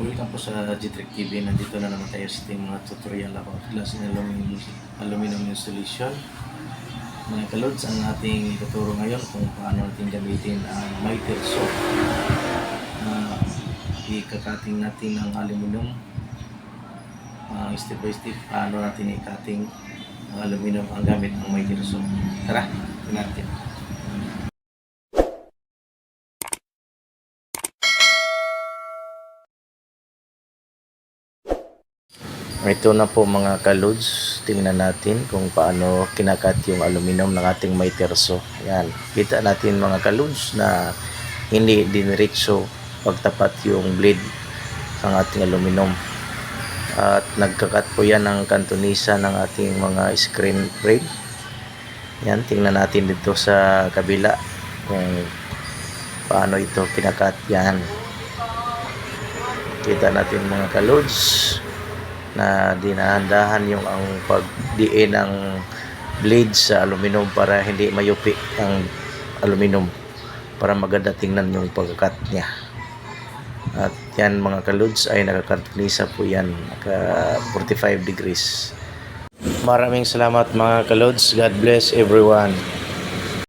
Welcome po sa G-Trick TV. Nandito na naman tayo sa ating mga tutorial about glass and aluminum, aluminum installation. Mga kalods, ang ating ituturo ngayon kung paano natin gamitin ang miter saw. Uh, ikakating natin ng aluminum. Uh, step by step, paano natin ikating ang aluminum ang gamit ng miter saw. Tara, natin. Ito na po mga kalods. Tingnan natin kung paano kinakat yung aluminum ng ating miterso. Yan. Kita natin mga kalods na hindi diniritso pagtapat yung blade ng ating aluminum. At nagkakat po yan ng kantonisa ng ating mga screen frame. Yan. Tingnan natin dito sa kabila kung paano ito kinakat yan. Kita natin mga kalods na dinahandahan yung ang pagdiin ng blade sa aluminum para hindi mayupi ang aluminum para maganda tingnan yung pagkakat niya. At yan mga kaludes ay nakakantunisa po yan naka 45 degrees. Maraming salamat mga kaludes God bless everyone